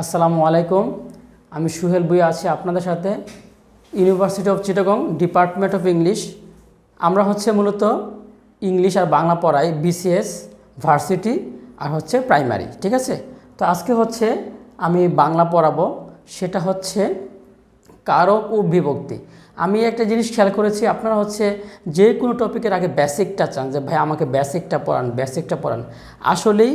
আসসালামু আলাইকুম। আমি সুহেল বুই আছি আপনাদের সাথে। University of Chittagong department of English আমরা হচ্ছে মূলত ইংলিশ আর বাংলা পড়াই বিসিএস ভার্সিটি আর হচ্ছে প্রাইমারি ঠিক আছে? তো আজকে হচ্ছে আমি বাংলা পড়াবো, সেটা হচ্ছে কারক ও বিভক্তি। আমি একটা জিনিস খেয়াল করেছি, আপনারা হচ্ছে যে কোনো টপিকের আগে বেসিকটা চান, যে ভাই আমাকে বেসিকটা পড়ান বেসিকটা পড়ান। আসলেই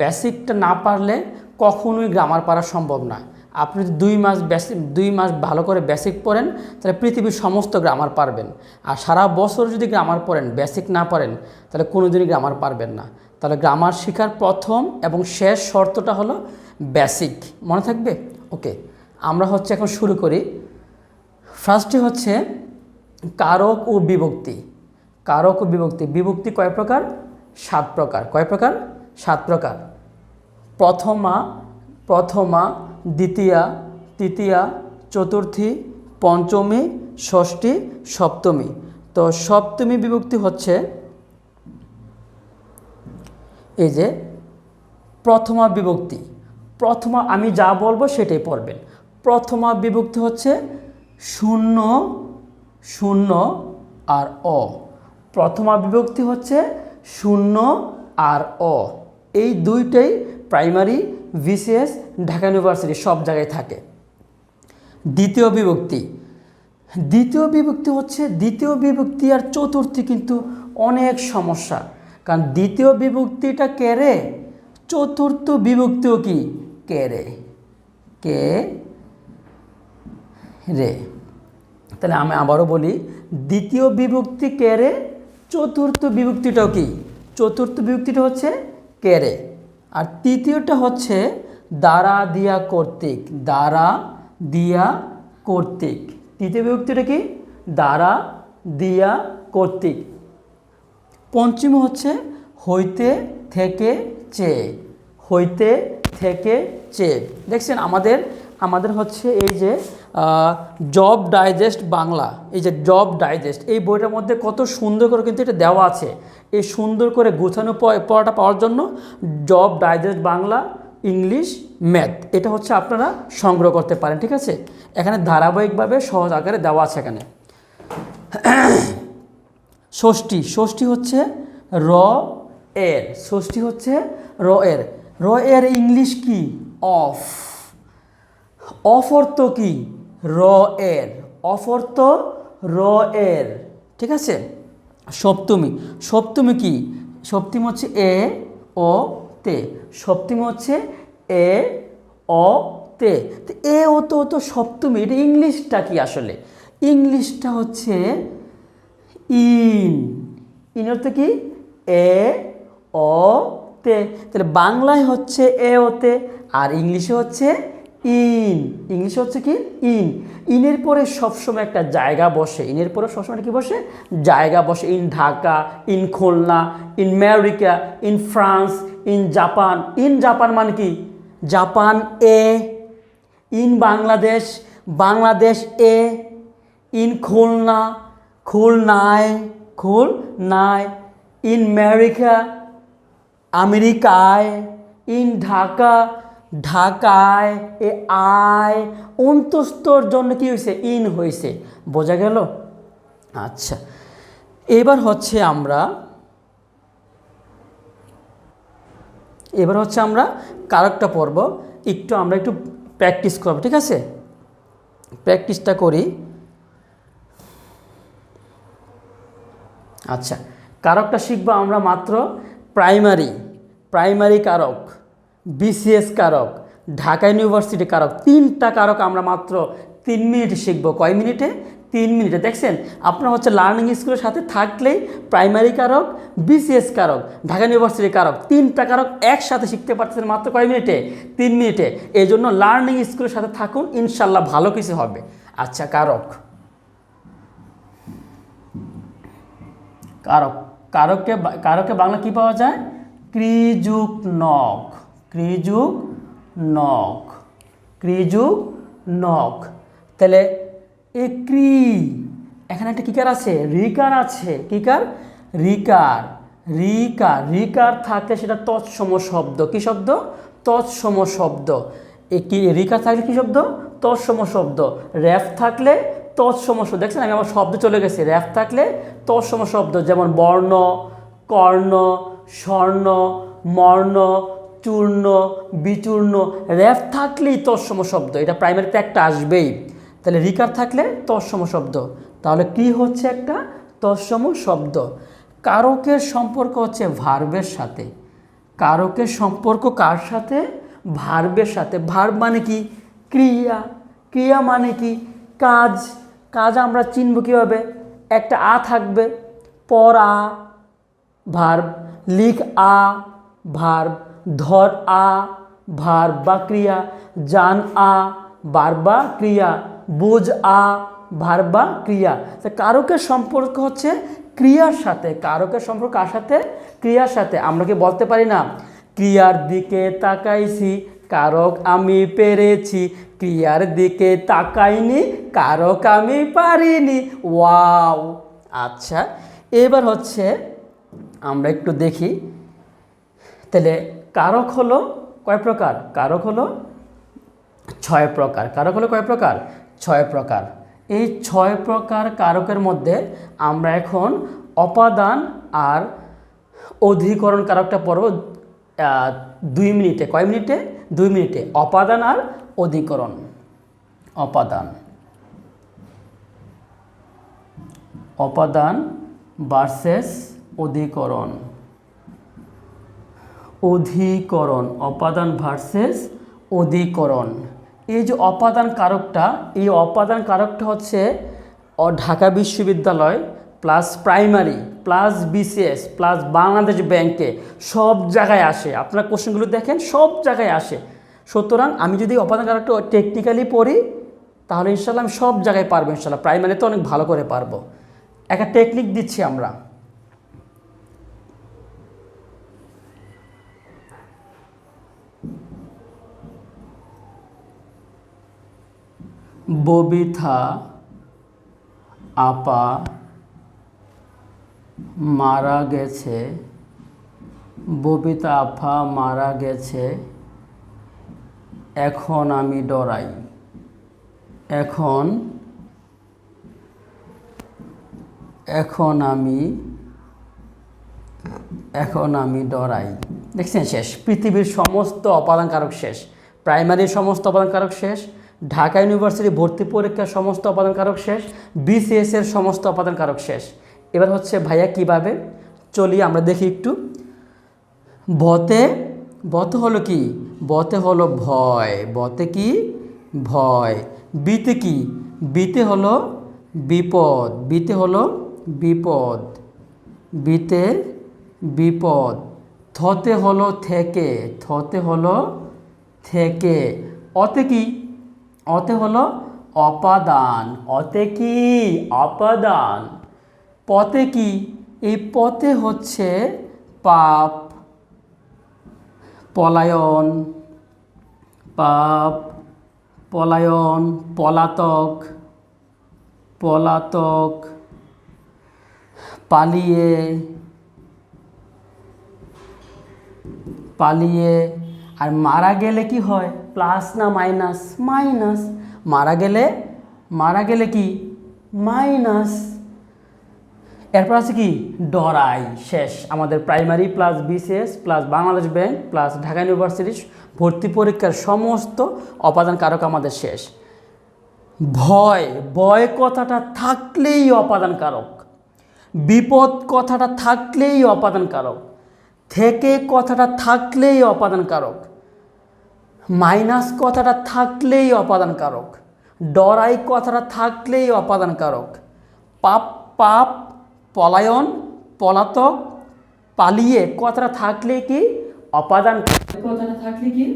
বেসিকটা না পারলে কখনোই গ্রামার পারা সম্ভব না। আপনি যদি দুই মাস বেসিক দুই মাস ভালো করে বেসিক পড়েন, তাহলে পৃথিবীর সমস্ত গ্রামার পারবেন। আর সারা বছর যদি গ্রামার পড়েন বেসিক না পড়েন, তাহলে কোনোদিনই গ্রামার পারবেন না। তাহলে গ্রামার শেখার প্রথম এবং শেষ শর্তটা হলো বেসিক মনে থাকবে? ওকে আমরা হচ্ছে এখন শুরু করি। ফার্স্টে হচ্ছে কারক ও বিভক্তি। কারক ও বিভক্তি। বিভক্তি কয় প্রকার? সাত প্রকার। কয় প্রকার? সাত প্রকার। প্রথমা প্রথমা, দ্বিতীয়া, তৃতীয়া, চতুর্থী, পঞ্চমী, ষষ্ঠী, সপ্তমী। তো সপ্তমী বিভক্তি হচ্ছে এই যে প্রথমা বিভক্তি। প্রথমা আমি যা বলব সেটাই পড়বেন। প্রথমা বিভক্তি হচ্ছে শূন্য শূন্য আর অ। প্রথমা বিভক্তি হচ্ছে শূন্য আর অ। এই দুইটাই প্রাইমারি বিসিএস ঢাকা ইউনিভার্সিটি সব জায়গায় থাকে। দ্বিতীয় বিভক্তি। দ্বিতীয় বিভক্তি হচ্ছে, দ্বিতীয় বিভক্তি আর চতুর্থী কিন্তু অনেক সমস্যা। কারণ দ্বিতীয় বিভক্তিটা কেড়ে চতুর্থ বিভক্তিও কি? কেড়ে কে রে? তাহলে আমি আবারও বলি, দ্বিতীয় বিভক্তি কেড়ে চতুর্থ বিভক্তিটাও কি? চতুর্থ বিভক্তিটা হচ্ছে কেড়ে আর তৃতীয়টা হচ্ছে দ্বারা দিয়া কর্তৃক, দ্বারা দিয়া কর্তৃক। তৃতীয় বিভক্তিটা কি? দ্বারা দিয়া কর্তৃক। পঞ্চম হচ্ছে হইতে থেকে চেয়ে হইতে থেকে চেয়ে দেখছেন আমাদের আমাদের হচ্ছে এই যে জব ডাইজেস্ট বাংলা। এই যে জব ডাইজেস্ট এই বইটার মধ্যে কত সুন্দর করে কিন্তু এটা দেওয়া আছে। এই সুন্দর করে গোছানো পড়াটা পাওয়ার জন্য job digest Bangla, English math এটা হচ্ছে আপনারা সংগ্রহ করতে পারেন, ঠিক আছে? এখানে ধারাবাহিকভাবে সহজ আকারে দেওয়া আছে এখানে। ষষ্ঠী ষষ্ঠী হচ্ছে র এর, ষষ্ঠী হচ্ছে র এর। র এর ইংলিশ কি? অফ। অফ অর্থ কি? র এর অফ অর্থ র এর ঠিক আছে? সপ্তমী সপ্তমী কি? সপ্তমী হচ্ছে এ, ও, তে। সপ্তমী হচ্ছে এ অ তে। এ, ও, তো তো সপ্তমী, এটা ইংলিশটা কি আসলে? ইংলিশটা হচ্ছে ইন। ইন অর্থ কি? এ অ তে। তাহলে বাংলায় হচ্ছে এ ওতে আর ইংলিশে হচ্ছে ইন, ইংলিশে হচ্ছে কি? ইন। ইনের পরে সবসময় একটা জায়গা বসে। ইনের পরে সবসময় কি বসে? জায়গা বসে। In Dhaka, in Khulna, in America, in France, in Japan. In Japan মানে কি? জাপান এ। ইন বাংলাদেশ বাংলাদেশ এ। ইন খুলনা, খুলনায় খুলনায়। ইন আমেরিকা, আমেরিকায়। ইন ঢাকা ঢাকায়, এ আয় অন্তস্তর জন্য কি হয়েছে ইন হয়েছে বোঝা গেল? আচ্ছা এবার হচ্ছে আমরা, এবার হচ্ছে আমরা কারকটা পড়ব। একটু আমরা একটু প্র্যাকটিস করব, ঠিক আছে? প্র্যাকটিসটা করি। আচ্ছা কারকটা শিখব আমরা মাত্র প্রাইমারি প্রাইমারি কারক। বিসিএস কারক, ঢাকা ইউনিভার্সিটি কারক, তিনটা কারক আমরা মাত্র তিন মিনিটে শিখব। কয় মিনিটে? তিন মিনিটে। দেখছেন? আপনার হচ্ছে লার্নিং স্কুলের সাথে থাকলেই প্রাইমারি কারক, বিসিএস কারক, ঢাকা ইউনিভার্সিটি কারক, তিনটা কারক একসাথে শিখতে পারতেছেন মাত্র কয় মিনিটে? তিন মিনিটে। এই জন্য লার্নিং স্কুলের সাথে থাকুন ইনশাল্লাহ ভালো কিছু হবে। আচ্ছা কারক। কারক কারককে কারকে বাংলা কি পাওয়া যায়? ক্রিযুক নখ। ক্রিযুক নখ। ক্রিযুক নখ। তাহলে এ ক্রি এখানে একটা কিকার আছে? রিকার আছে। কিকার? রিকার। রিকার। রিকার থাকলে সেটা তৎসম শব্দ। কি শব্দ? তৎসম শব্দ। একটি রিকার থাকলে কি শব্দ? তৎসম শব্দ। র্যাফ থাকলে তৎসম শব্দ। দেখছেন আমি আমার শব্দ চলে গেছি। র্যাফ থাকলে তৎসম শব্দ। যেমন বর্ণ, কর্ণ, স্বর্ণ, মর্ণ চূর্ণ, বিচূর্ণ, র্যাফ থাকলেই তৎসম শব্দ, এটা প্রাইমারিতে একটা আসবেই। তাহলে রিকার থাকলে তৎসম শব্দ, তাহলে কি হচ্ছে একটা? তৎসম শব্দ। কারকের সম্পর্ক হচ্ছে ভার্বের সাথে। কারকের সম্পর্ক কার সাথে? ভার্বের সাথে। ভার্ব মানে কি? ক্রিয়া। ক্রিয়া মানে কি? কাজ। কাজ আমরা চিনব কীভাবে? একটা আ থাকবে পড়া ভার্ব। লিখ আ, ভার্ব। ধর আ, ভার বা ক্রিয়া, জান আ, বার বা ক্রিয়া, বোঝ আ, ভার বা ক্রিয়া। তা কারকের সম্পর্ক হচ্ছে ক্রিয়ার সাথে, কারকের সম্পর্ক কার সাথে? ক্রিয়ার সাথে। আমরা কি বলতে পারি না? ক্রিয়ার দিকে তাকাইছি, কারক আমি পেরেছি। ক্রিয়ার দিকে তাকাইনি, কারক আমি পারিনি। ওয়াও! আচ্ছা এবার হচ্ছে আমরা একটু দেখি। তাহলে কারক হলো কয় প্রকার? কারক হলো ছয় প্রকার। কারক হলো কয় প্রকার? ছয় প্রকার। এই ছয় প্রকার কারকের মধ্যে আমরা এখন অপাদান আর অধিকরণ কারকটা পড়ব দুই মিনিটে। কয় মিনিটে? দুই মিনিটে। অপাদান আর অধিকরণ। অপাদান। অপাদান ভার্সেস অধিকরণ। অধিকরণ, অপাদান ভার্সেস অধিকরণ। এই যে অপাদান কারকটা, এই অপাদান কারকটা হচ্ছে ঢাকা বিশ্ববিদ্যালয় plus primary plus BCS plus Bangladesh ব্যাংকে সব জায়গায় আসে। আপনার কোশ্চেনগুলো দেখেন, সব জায়গায় আসে। সুতরাং আমি যদি অপাদান কারকটা টেকনিক্যালি পড়ি, তাহলে ইনশাল্লাহ আমি সব জায়গায় পারব ইনশাল্লাহ প্রাইমারিতে অনেক ভালো করে পারব। একটা টেকনিক দিচ্ছি আমরা। ববিথা, আপা, মারা গেছে, ববিতা আপা মারা গেছে, এখন আমি ডরাই। এখন এখন আমি এখন আমি ডরাই। দেখছেন শেষ? পৃথিবীর সমস্ত অপাদান শেষ। প্রাইমারির সমস্ত অপাদান শেষ। ঢাকা ইউনিভার্সিটি ভর্তি পরীক্ষার সমস্ত অপাদান কারক শেষ বিসিএস এর সমস্ত অপাদান কারক শেষ। এবার হচ্ছে ভাইয়া কীভাবে? চলি, আমরা দেখি একটু। বতে বতে হলো কি? বতে হলো ভয়। বতে কি? ভয়। বিতে কি? বিতে হলো বিপদ। বিতে হলো বিপদ। বিতে বিপদ। থতে হলো থেকে। থতে হলো থেকে। অতে কি? অতে হলো অপাদান। অতে কি? অপাদান। পথে কি? এই পথে হচ্ছে পাপ, পলায়ন পাপ, পলায়ন, পলাতক পলাতক, পালিয়ে পালিয়ে। আর মারা গেলে কি হয়? প্লাস না মাইনাস? মাইনাস। মারা গেলে? মারা গেলে কি? মাইনাস। এরপর আছে কি? ডরাই, শেষ। আমাদের primary plus BCS plus Bangladesh bank plus Dhaka university ভর্তি পরীক্ষার সমস্ত অপাদান কারক আমাদের শেষ। ভয় ভয় কথাটা থাকলেই অপাদান কারক। বিপদ কথাটা থাকলেই অপাদান কারক। থেকে কথাটা থাকলেই অপাদান কারক। মাইনাস কথাটা থাকলেই অপাদান কারক ডরাই কথাটা থাকলেই অপাদান কারক পাপ পাপ, পলায়ন, পলাতক, পালিয়ে কথাটা থাকলে কি অপাদান কথাটা থাকলে কি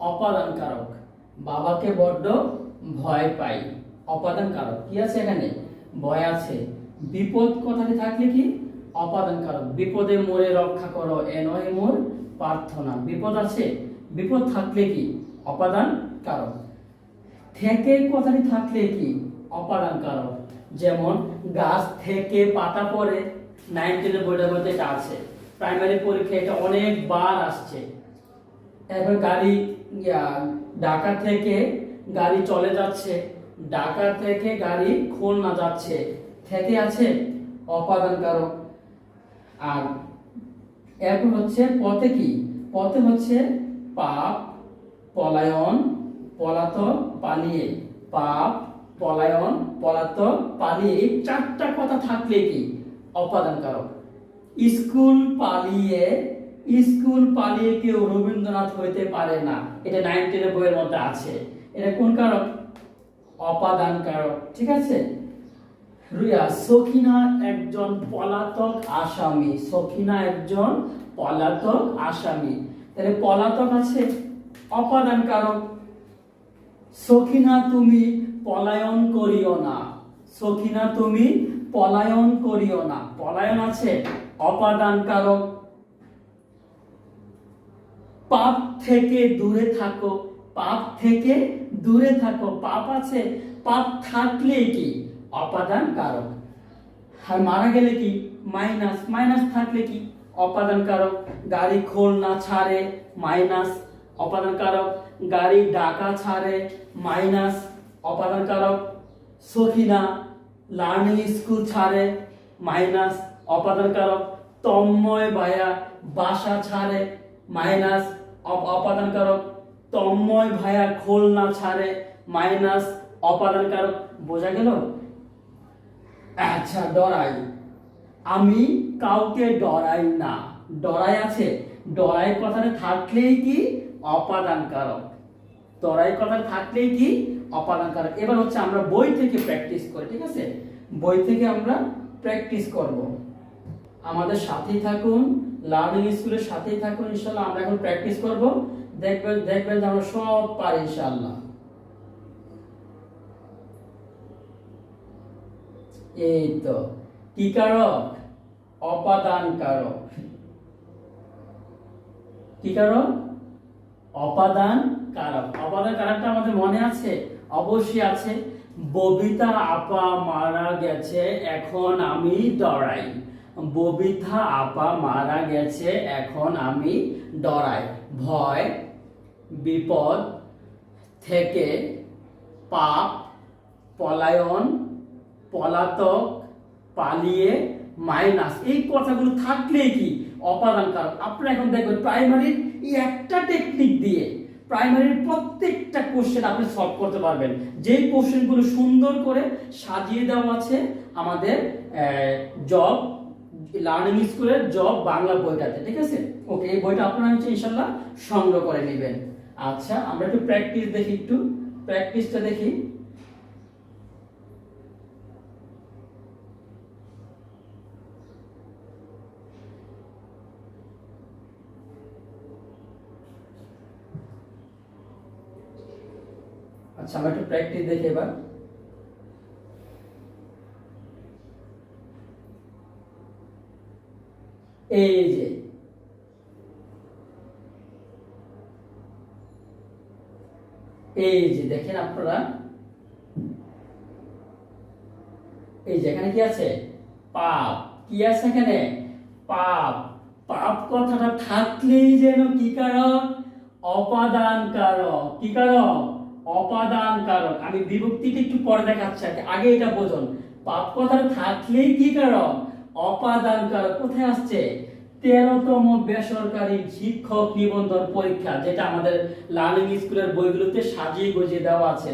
অপাদান কারক বাবাকে বড্ড ভয় পাই অপাদান কারক কি আছে এখানে? ভয় আছে। বিপদ কথাটি থাকলে কি অপাদান কারক বিপদে মোরে রক্ষা করো, এ নয় মোর প্রার্থনা। বিপদ আছে? বিপদ থাকলে কি? অপাদান কারক। থেকে কথাটি থাকলে কি? অপাদান কারক। যেমন, গাছ থেকে পাতা পড়ে নাইন টেনের বইটার মধ্যে এটা আছে। প্রাইমারি পরীক্ষা এটা অনেকবার আসছে। এরপর গাড়ি ঢাকা থেকে গাড়ি চলে যাচ্ছে। ঢাকা থেকে গাড়ি খুলনা যাচ্ছে। থেকে আছে অপাদান কারক। আর এরপর হচ্ছে পথে কি? পথে হচ্ছে পাপ, পলায়ন, পলাতক, পালিয়ে। পাপ, পলায়ন, পলাতক, পালিয়ে এই চারটা কথা থাকলে কি? অপাদান কারক স্কুল পালিয়ে স্কুল পালিয়ে কেউ রবীন্দ্রনাথ হইতে পারে না। এটা নাইন টেনের বইয়ের মধ্যে আছে। এটা কোন কারক? অপাদান কারক ঠিক আছে? রুইয়া, সখিনা একজন পলাতক আসামি। সখিনা একজন পলাতক আসামি। তাহলে পলাতক আছে অপাদান কারক। সখিনা, তুমি পলায়ন করিও না। সখিনা, তুমি পলায়ন করিও না। পলায়ন আছে অপাদান কারক। পাপ থেকে দূরে থাকো, পাপ থেকে দূরে থাকো। পাপ আছে, পাপ থাকলে কি? অপাদান কারক। আর মারা গেলে কি? মাইনাস। মাইনাস থাকলে কি? অপাদান কারক গাড়ি খোল না ছাড়ে, মাইনাস। অপাদান কারক গাড়ি ডাকা ছাড়ে, মাইনাস। অপাদান কারক সখিনা লার্নিং স্কুল ছাড়ে, মাইনাস। অপাদান কারক তন্ময় ভাইয়া বাসা ছাড়ে, মাইনাস। অপাদান কারক তন্ময় ভায়া, খোল না ছাড়ে, মাইনাস। অপাদান কারক বোঝা গেল? আচ্ছা ডরাই। আমি কাউকে ডরাই না। ডরাই আছে। ডরাই কথাটা থাকলেই কি অপাদান কারক ডরাই কথা থাকলেই কি অপাদান কারক এবার হচ্ছে আমরা বই থেকে প্র্যাকটিস করি, ঠিক আছে? বই থেকে আমরা প্র্যাকটিস করব। আমাদের সাথেই থাকুন লার্নিং স্কুলের সাথেই থাকুন ইনশাল্লাহ আমরা এখন প্র্যাকটিস করব। দেখবেন দেখবেন যে আমরা সব পারি ইনশাল্লাহ এই তো। কি কারক? অপাদান কারক। কি কারক? অপাদান কারক। অপাদান কারকটা আমাদের মনে আছে? অবশ্যই আছে। ববিতা আপা মারা গেছে, এখন আমি ডরাই। ববিতা আপা মারা গেছে, এখন আমি ডরাই। ভয়, বিপদ থেকে পাপ, পলায়ন, পলাতক পালিয়ে মাইনাস এই কথাগুলো থাকলে কি? অপাদান কারণ। আপনারা এখন দেখবেন প্রাইমারির এই একটা টেকনিক দিয়ে প্রাইমারির প্রত্যেকটা কোশ্চেন আপনি সলভ করতে পারবেন। যে কোশ্চেনগুলো সুন্দর করে সাজিয়ে দেওয়া আছে আমাদের জব লার্নিং স্কুলের জব বাংলা বইটাতে, ঠিক আছে? ওকে এই বইটা আপনারা হচ্ছে ইনশাল্লাহ সংগ্রহ করে নেবেন। আচ্ছা আমরা একটু প্র্যাকটিস দেখি একটু। প্র্যাকটিসটা দেখি। আচ্ছা আমরা একটু প্র্যাকটিস দেখি এবার। এই যে। এই যে, দেখেন আপনারা। এই যে, এখানে কি আছে? পাপ। কি আছে এখানে? পাপ। পাপ কথাটা থাকলেই যেন কি কারক অপাদান কারক কি কারক অপাদান কারক আমি বিভক্তিটা একটু পরে দেখাচ্ছি আগে। এটা বোঝুন। পাপ কথাটা থাকলেই কি কারক অপাদান কারক কোথায় আসছে? তেরোতম বেসরকারি শিক্ষক নিবন্ধন পরীক্ষা, যেটা আমাদের লার্নিং স্কুলের বইগুলোতে সাজিয়ে গুজিয়ে দেওয়া আছে।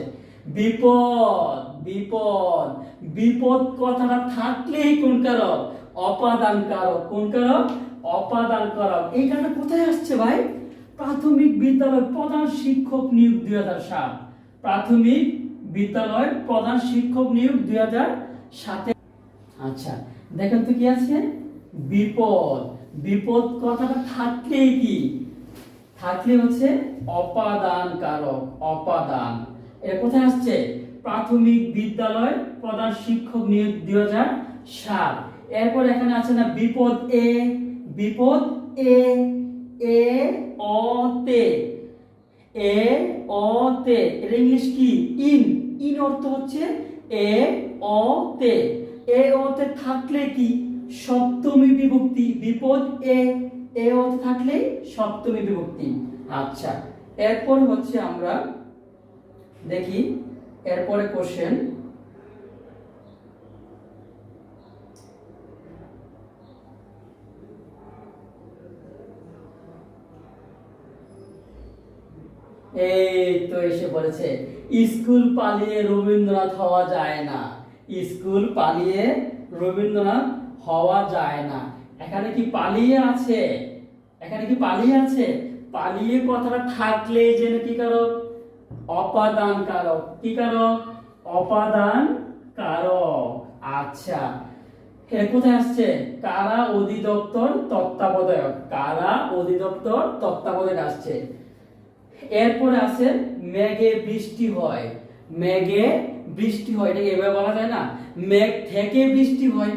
বিপদ বিপদ বিপদ কথাটা থাকলেই কোন কারক? অপাদান কারক কোন কারক? অপাদান কারক এইখানে কোথায় আসছে ভাই? প্রাথমিক বিদ্যালয় প্রধান শিক্ষক নিয়োগ দুই হাজার সাত। প্রাথমিক বিদ্যালয় প্রধান শিক্ষক নিয়োগ দুই সাতে। আচ্ছা দেখেন তো কি আছে? বিপদ। বিপদ কথাটা থাকলেই কি? থাকলে হচ্ছে অপাদান কারক অপাদান। এটা কোথায় আসছে? প্রাথমিক বিদ্যালয় প্রধান শিক্ষক নিয়োগ দুই হাজার সাত। এরপর এখানে আছে না বিপদ এ বিপদ এ এ অ তে এ অ তে এর ইংলিশ কি? ইন ইন অর্থ হচ্ছে এ অ তে এ অ তে থাকলে কি? সপ্তমী বিভক্তি, বিপদ এ এ অ তে থাকলে সপ্তমী বিভক্তি। আচ্ছা এরপর হচ্ছে আমরা দেখি, এরপরে কোশ্চেন এই তো এসে বলেছে, স্কুল পালিয়ে রবীন্দ্রনাথ হওয়া যায় না। স্কুল পালিয়ে রবীন্দ্রনাথ হওয়া যায় না। এখানে কি পালিয়ে আছে? এখানে কি পালিয়ে আছে? পালিয়ে কথাটা থাকলে যেন কি কারক অপাদান কারক। কি কারক অপাদান কারক। আচ্ছা। কোথায় আসছে? কারা অধিদপ্তর তত্ত্বাবধায়ক? কারা অধিদপ্তর তত্ত্বাবধায়ক আসছে? এরপরে আছে মেঘে বৃষ্টি হয়। মেঘে বৃষ্টি হয়, এটাকে এভাবে বলা যায় না। মেঘ থেকে বৃষ্টি হয়।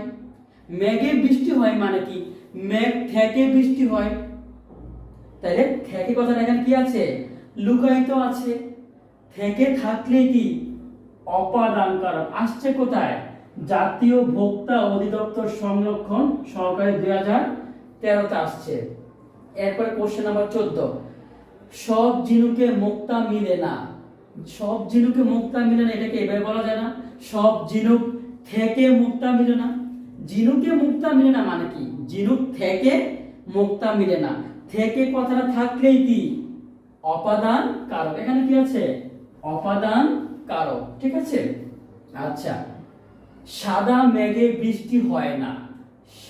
মেঘে বৃষ্টি হয় মানে কি? মেঘ থেকে বৃষ্টি হয়। তাইলে থেকে কথাটা এখানে কি আছে? লুকায়িত আছে। থেকে থাকলে কি? অপাদান কারক আসছে কোথায়? জাতীয় ভোক্তা অধিদপ্তর সংরক্ষণ সরকারি দুই হাজার তেরোতে আসছে। এরপরে কোশ্চেন নাম্বার চোদ্দ। সব ঝিনুকে মুক্তা মিলে না। সব ঝিনুকে মুক্তা মিলে না, এটাকে এভাবে বলা যায় না। সব ঝিনুক থেকে মুক্তা মিলে না। ঝিনুকে মুক্তা মিলে না মানে কি? ঝিনুক থেকে মুক্তা মিলে না। থেকে কথাটা থাকলেই কি? অপাদান কারক। এখানে কি আছে? অপাদান কারক। ঠিক আছে? আচ্ছা। সাদা মেঘে বৃষ্টি হয় না।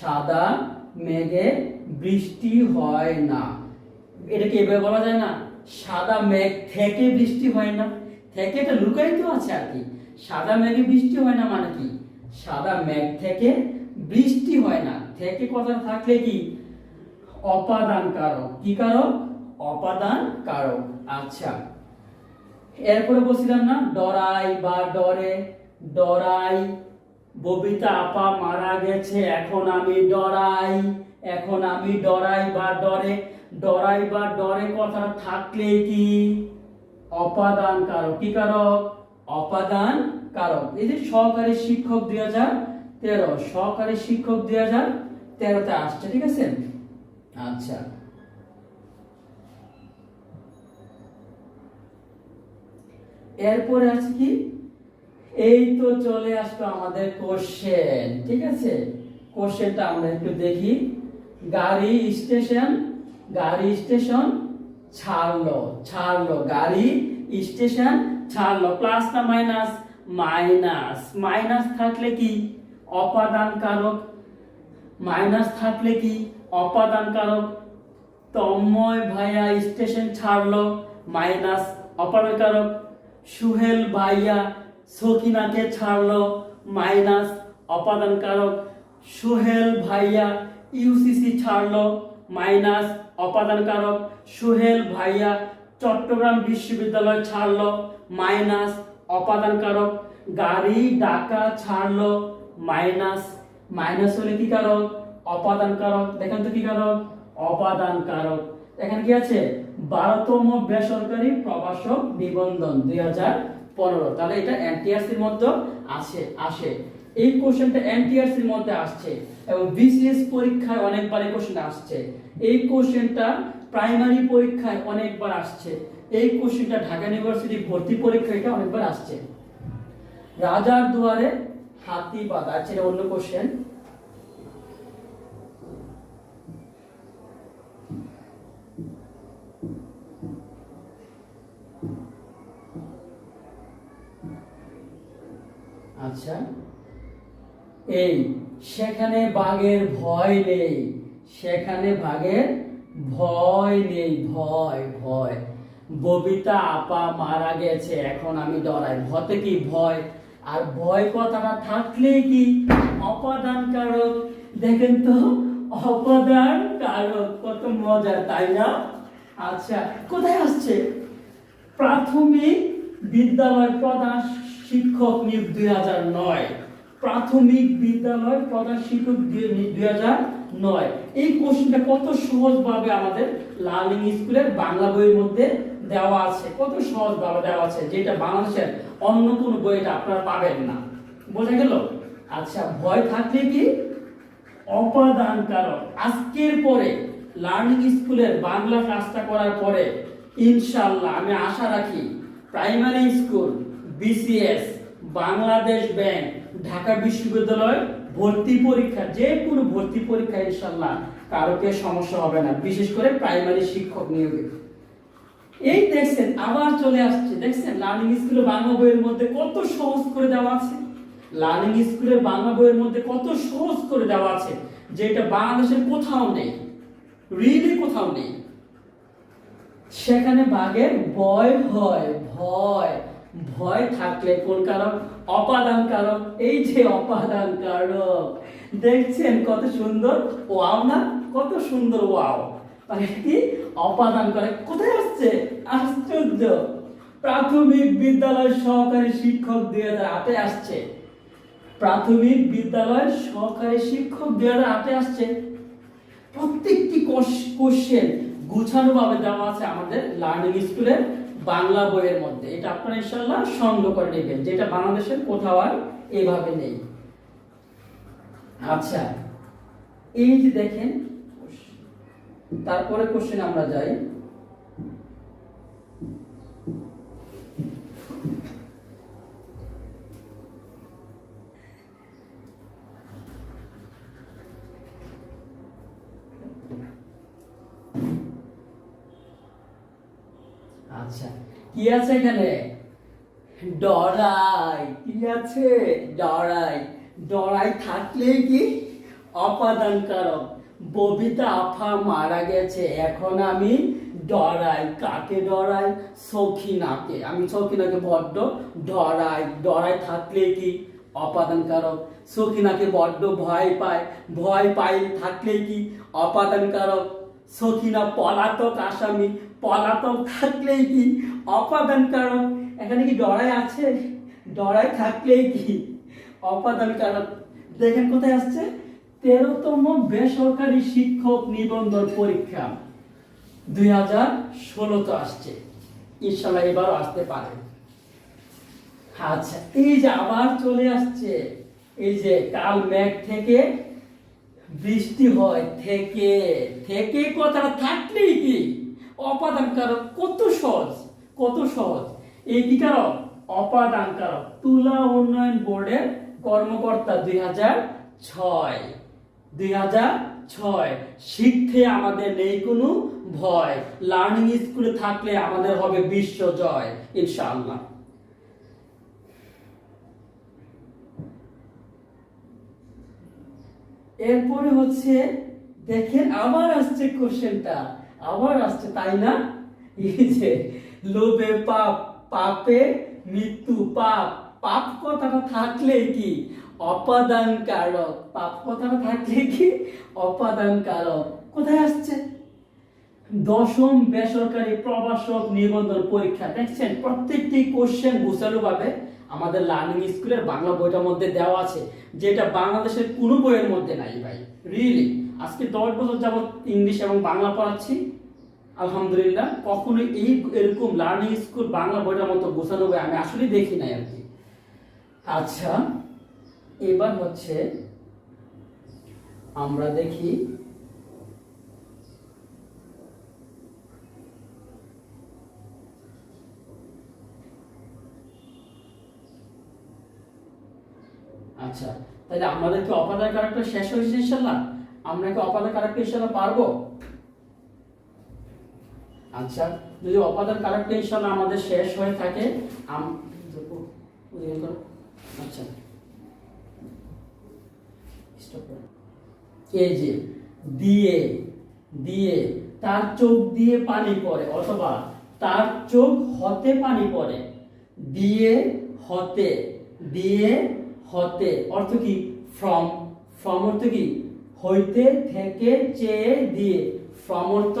সাদা মেঘে বৃষ্টি হয় না। এটাকে এভাবে বলা যায় না, সাদা মেঘ থেকে বৃষ্টি হয় না। থেকে এটা লুকায়িত আছে আর কি। সাদা মেঘে বৃষ্টি হয় না মানে কি? সাদা মেঘ থেকে বৃষ্টি হয় না। থেকে কথা থাকলে কি? অপাদান কারক কি কারক? অপাদান কারক আচ্ছা। এরপরে বলছিলাম না, ডরাই বা ডরে, ডরাই, ববিতা আপা মারা গেছে, এখন আমি ডরাই, এখন আমি ডরাই বা ডরে। ডরাই বা ডরে কথা থাকলে কি? অপাদান কারক। কি কারক? অপাদান কারক। এই যে সহকারী শিক্ষক দুই হাজার তেরো, সহকারী শিক্ষক দুই হাজার তেরোতে আসছে, ঠিক আছে? আচ্ছা। এরপরে আছে কি? এই তো চলে আসলো আমাদের কোশ্চেন ঠিক আছে? কোশ্চেনটা আমরা একটু দেখি। গাড়ি স্টেশন গাড়ি স্টেশন ছাড়লো ছাড়লো। গাড়ি স্টেশন ছাড়লো প্লাস না মাইনাস মাইনাস মাইনাস থাকলে কি? অপাদান কারক মাইনাস থাকলে কি? অপাদান কারক তন্ময় ভাইয়া স্টেশন ছাড়লো মাইনাস অপাদান কারক সুহেল ভাইয়া সকিনাকে ছাড়লো মাইনাস অপাদান কারক সুহেল ভাইয়া ইউসিসি ছাড়লো মাইনাস অপাদান কারক সুহেল ভাইয়া, চট্টগ্রাম বিশ্ববিদ্যালয় ছাড়লো। মাইনাস অপাদান কারক গাড়ি ডাকা ছাড়লো। মাইনাস মাইনাস হলে কি কারক? অপাদান কারক দেখেন তো কি কারক? অপাদান কারক এখানে কি আছে? বারোতম বেসরকারি প্রবাসক নিবন্ধন দুই হাজার পনেরো। তাহলে এটা এনটিআরসির মধ্যে আছে আসে। এই কোশ্চেনটা এনটিআরসির মধ্যে আসছে। এবং বিসিএস পরীক্ষায় অনেকবার এই কোশ্চেনটা আসছে। এই কোশ্চেনটা প্রাইমারি পরীক্ষায় অনেকবার আসছে। এই কোশ্চেনটা ঢাকা ইউনিভার্সিটি ভর্তি পরীক্ষায় অনেকবার আসছে। রাজার দুয়ারে হাতি বাঁধা আচ্ছা এটা অন্য কোশ্চেন আচ্ছা এই সেখানে বাঘের ভয় নেই। সেখানে বাঘের ভয় নেই, ভয় ভয়। ববিতা, আপা মারা গেছে, এখন আমি ডরাই। ভতে কি ভয়? আর ভয় কথাটা থাকলে কি অপাদান কারক? দেখেন তো, অপাদান কারক, কত মজা, তাই না? আচ্ছা কোথায় আসছে? প্রাথমিক বিদ্যালয় প্রধান শিক্ষক নিয়োগ দুই হাজার নয়। প্রাথমিক বিদ্যালয় প্রধান শিক্ষক দুই হাজার নয়। এই কোশ্চেনটা কত সহজভাবে আমাদের লার্নিং স্কুলের বাংলা বইয়ের মধ্যে দেওয়া আছে? কত সহজভাবে দেওয়া আছে? যেটা বাংলাদেশের অন্য কোন বইটা আপনারা পাবেন না। বোঝা গেল? আচ্ছা ভয় থাকলে কি? অপাদান কারণ। আজকের পরে লার্নিং স্কুলের বাংলা ক্লাসটা করার পরে ইনশাল্লাহ আমি আশা রাখি primary school BCS Bangladesh bank Dhaka বিশ্ববিদ্যালয় ভর্তি পরীক্ষা, যে কোনো ভর্তি পরীক্ষা ইনশাল্লাহ কারোকে সমস্যা হবে না, বিশেষ করে প্রাইমারি শিক্ষক নিয়োগে। এই দেখছেন, আবার চলে আসছে, দেখছেন? লার্নিং স্কুলে বাংলা বইয়ের মধ্যে কত সহজ করে দেওয়া আছে। লার্নিং স্কুলে বাংলা বইয়ের মধ্যে কত সহজ করে দেওয়া আছে, যেটা বাংলাদেশের কোথাও নেই রিলি কোথাও নেই। সেখানে বাঘের ভয় হয়, ভয়। ভয় থাকলে কোন কারক অপাদান কারক এই যে অপাদান কারক দেখছেন কত সুন্দর? ওয়াও না? কত সুন্দর ওয়াও। মানে কি? অপাদান করে। কোথায় আসছে? আশ্চর্য। প্রাথমিক বিদ্যালয় সহকারী শিক্ষক দুই হাজার আসছে। প্রাথমিক বিদ্যালয় সহকারী শিক্ষক দুই হাজার আসছে। প্রত্যেকটি কোশ্চেন গুছানো ভাবে দেওয়া আছে আমাদের লার্নিং স্কুলের বাংলা বইয়ের মধ্যে। এটা আপনারা ইনশাল্লাহ সংগ্রহ করে নেবেন, যেটা বাংলাদেশের কোথাও আর এইভাবে নেই। আচ্ছা এই যে দেখেন, তারপরে কোশ্চেন আমরা যাই আচ্ছা কি আছে এখানে? ডরাই, কি আছে? ডরাই। ডরাই থাকলে কি? অপাদান কারক ববিতা আফা মারা গেছে, এখন আমি ডরাই। কাকে ডরাই? সখিনাকে। আমি সখিনাকে বড্ড ডরাই। ডরাই থাকলে কি? অপাদান কারক সখিনাকে বড্ড ভয় পায়। ভয় পাই থাকলে কি? অপাদান কারক সখিনা পলাতক আসামি। পলাতক থাকলেই কি অপাদান কারক? এখানে কি ডরাই আছে? ডরাই থাকলেই কি অপাদান কারক? দেখেন কোথায় আসছে? তেরোতম বেসরকারি শিক্ষক নিবন্ধন পরীক্ষা। দুই হাজার ষোলোতে আসছে। ইনশাল্লাহ এবারও আসতে পারে। আচ্ছা এই যে আবার চলে আসছে, এই যে কাল মেঘ থেকে বৃষ্টি হয়, থেকে থেকে কথাটা থাকলেই কি অপাদান কারক কত সহজ কত সহজ। এই কি কারক অপাদান কারক তুলা উন্নয়ন বোর্ডের কর্মকর্তা দুই হাজার ছয়। দুই হাজার ছয়, শিখতে আমাদের নেই কোনো ভয়। লার্নিং স্কুলে থাকলে আমাদের হবে বিশ্ব জয়, ইনশাআল্লাহ। এরপরে হচ্ছে, দেখেন আবার আসছে কোশ্চেনটা আবার আসছে, তাই না? এই যে, লোভে পাপ, পাপে মৃত্যু, পাপ। পাপ কথাটা থাকলে কি? অপাদান কারক। পাপ কথাটা থাকলে কি? অপাদান কারক। কোথায় আসছে? দশম বেসরকারি প্রবাসক নিবন্ধন পরীক্ষা। দেখছেন, প্রত্যেকটি কোশ্চেন গুছালো ভাবে আমাদের লার্নিং স্কুলের বাংলা বইটার মধ্যে দেওয়া আছে, যেটা বাংলাদেশের কোনো বইয়ের মধ্যে নাই ভাই। রিয়েলি আজকে দশ বছর যাবত ইংলিশ এবং বাংলা পড়াচ্ছি। আলহামদুলিল্লাহ কখনো এই এরকম লার্নিং স্কুল বাংলা বইটার মতো গোছানো বই আমি আসলে দেখি নাই আর কি। আচ্ছা এবার হচ্ছে আমরা দেখি আচ্ছা তাহলে আমাদের কি অপাদার কারেক্টর শেষ হয়েছে ইনশাল্লাহ? আমরা কি অপাদার কারেক্টর ইনশাল্লাহ পারব? আচ্ছা যদি অপাদান ইনশাল্লাহ আমাদের শেষ হয়ে থাকে আচ্ছা। এই যে দিয়ে দিয়ে তার চোখ দিয়ে পানি পড়ে, অথবা তার চোখ হতে পানি পড়ে, দিয়ে হতে দিয়ে হতে, অর্থ কি? ফ্রম ফ্রম অর্থ কি? হইতে থেকে চেয়ে দিয়ে ফ্রম অর্থ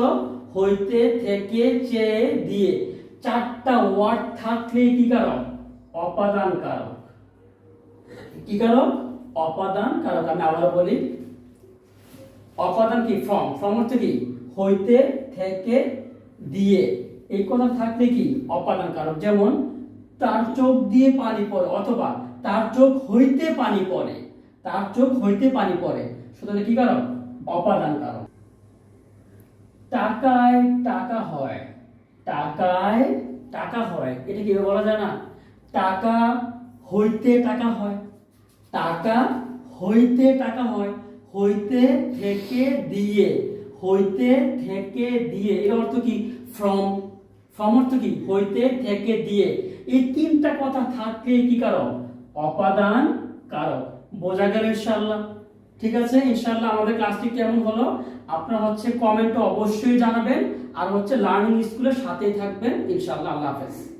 হইতে থেকে চেয়ে দিয়ে। চারটা ওয়ার্ড থাকলে কি কারণ? অপাদান কারক। কি কারক? অপাদান কারক, আমি আবার বলি। অপাদান কি? ফ্রম। ফ্রম অর্থ কি? হইতে থেকে দিয়ে। এই কথা থাকলে কি? অপাদান কারক। যেমন, তার চোখ দিয়ে পানি পড়ে, অথবা তার চোখ হইতে পানি পড়ে, তার চোখ হইতে পানি পড়ে। সুতরাং কি কারক অপাদান কারক টাকায় টাকা হয়। টাকায় টাকা হয়। এটা কীভাবে বলা যায় না? টাকা হইতে টাকা হয়। টাকা হইতে টাকা হয়। হইতে থেকে দিয়ে। হইতে থেকে দিয়ে। এর অর্থ কি? ফ্রম ফ্রম অর্থ কি? হইতে থেকে দিয়ে। এই তিনটা কথা থাকলে কি কারক অপাদান কারক বোঝা গেল ইনশাল্লাহ ঠিক আছে? ইনশাল্লাহ আমাদের ক্লাসটি কেমন হলো? আপনারা হচ্ছে কমেন্টে অবশ্যই জানাবেন। আর হচ্ছে লার্নিং স্কুলের সাথেই থাকবেন। ইনশাল্লাহ আল্লাহ হাফেজ।